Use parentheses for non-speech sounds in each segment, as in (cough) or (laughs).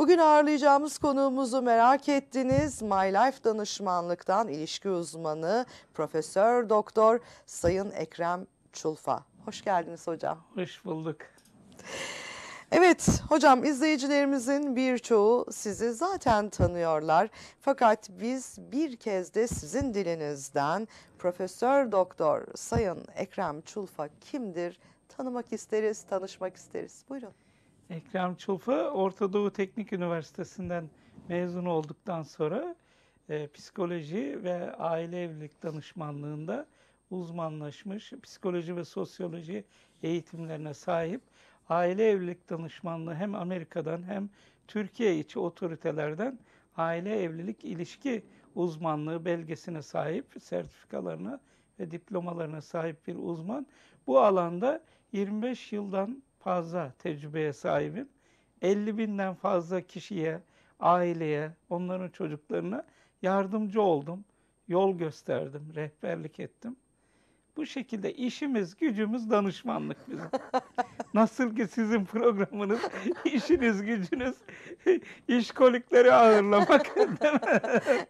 Bugün ağırlayacağımız konuğumuzu merak ettiniz. My Life danışmanlıktan ilişki uzmanı Profesör Doktor Sayın Ekrem Çulfa. Hoş geldiniz hocam. Hoş bulduk. Evet hocam izleyicilerimizin birçoğu sizi zaten tanıyorlar. Fakat biz bir kez de sizin dilinizden Profesör Doktor Sayın Ekrem Çulfa kimdir tanımak isteriz, tanışmak isteriz. Buyurun. Ekrem Çulfa Orta Doğu Teknik Üniversitesi'nden mezun olduktan sonra e, psikoloji ve aile evlilik danışmanlığında uzmanlaşmış, psikoloji ve sosyoloji eğitimlerine sahip aile evlilik danışmanlığı hem Amerika'dan hem Türkiye içi otoritelerden aile evlilik ilişki uzmanlığı belgesine sahip, sertifikalarına ve diplomalarına sahip bir uzman. Bu alanda 25 yıldan fazla tecrübeye sahibim. 50 binden fazla kişiye, aileye, onların çocuklarına yardımcı oldum. Yol gösterdim, rehberlik ettim. Bu şekilde işimiz, gücümüz danışmanlık bizim. (laughs) Nasıl ki sizin programınız, (laughs) işiniz, gücünüz (laughs) işkolikleri ağırlamak. değil (laughs) mi?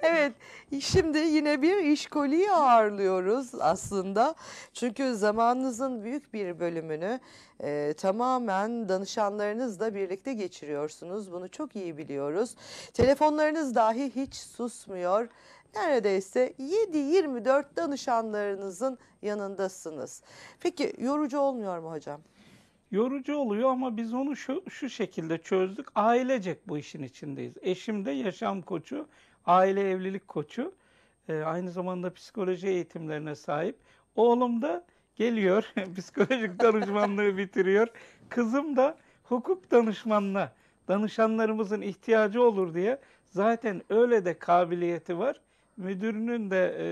Evet, şimdi yine bir işkoliyi ağırlıyoruz aslında. Çünkü zamanınızın büyük bir bölümünü e, tamamen danışanlarınızla birlikte geçiriyorsunuz. Bunu çok iyi biliyoruz. Telefonlarınız dahi hiç susmuyor. Neredeyse 7-24 danışanlarınızın yanındasınız. Peki yorucu olmuyor mu hocam? Yorucu oluyor ama biz onu şu, şu şekilde çözdük. Ailecek bu işin içindeyiz. Eşim de yaşam koçu, aile evlilik koçu. Ee, aynı zamanda psikoloji eğitimlerine sahip. Oğlum da geliyor, (laughs) psikolojik danışmanlığı bitiriyor. Kızım da hukuk danışmanına, danışanlarımızın ihtiyacı olur diye zaten öyle de kabiliyeti var. Müdürünün de e,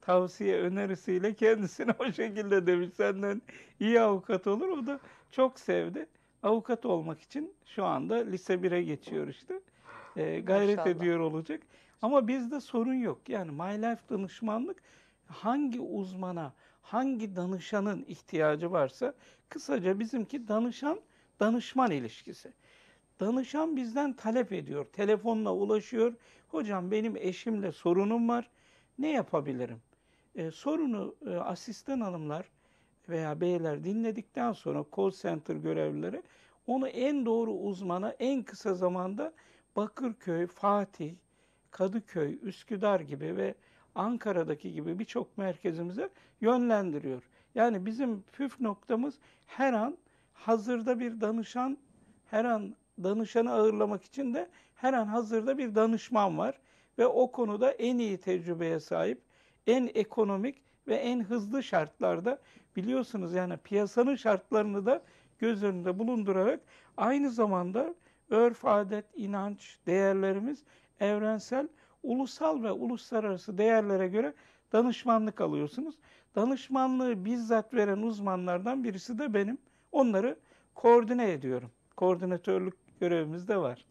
tavsiye önerisiyle kendisine (laughs) o şekilde demiş senden iyi avukat olur. O da çok sevdi. Avukat olmak için şu anda lise 1'e geçiyor işte. Ee, gayret Maşallah. ediyor olacak. Ama bizde sorun yok. Yani My Life danışmanlık hangi uzmana, hangi danışanın ihtiyacı varsa kısaca bizimki danışan danışman ilişkisi. Danışan bizden talep ediyor. Telefonla ulaşıyor. Hocam benim eşimle sorunum var. Ne yapabilirim? Ee, sorunu e, asistan hanımlar veya beyler dinledikten sonra call center görevlileri onu en doğru uzmana en kısa zamanda Bakırköy, Fatih, Kadıköy, Üsküdar gibi ve Ankara'daki gibi birçok merkezimize yönlendiriyor. Yani bizim püf noktamız her an hazırda bir danışan, her an danışanı ağırlamak için de her an hazırda bir danışman var ve o konuda en iyi tecrübeye sahip, en ekonomik ve en hızlı şartlarda biliyorsunuz yani piyasanın şartlarını da göz önünde bulundurarak aynı zamanda örf, adet, inanç, değerlerimiz evrensel, ulusal ve uluslararası değerlere göre danışmanlık alıyorsunuz. Danışmanlığı bizzat veren uzmanlardan birisi de benim. Onları koordine ediyorum. Koordinatörlük görevimiz de var.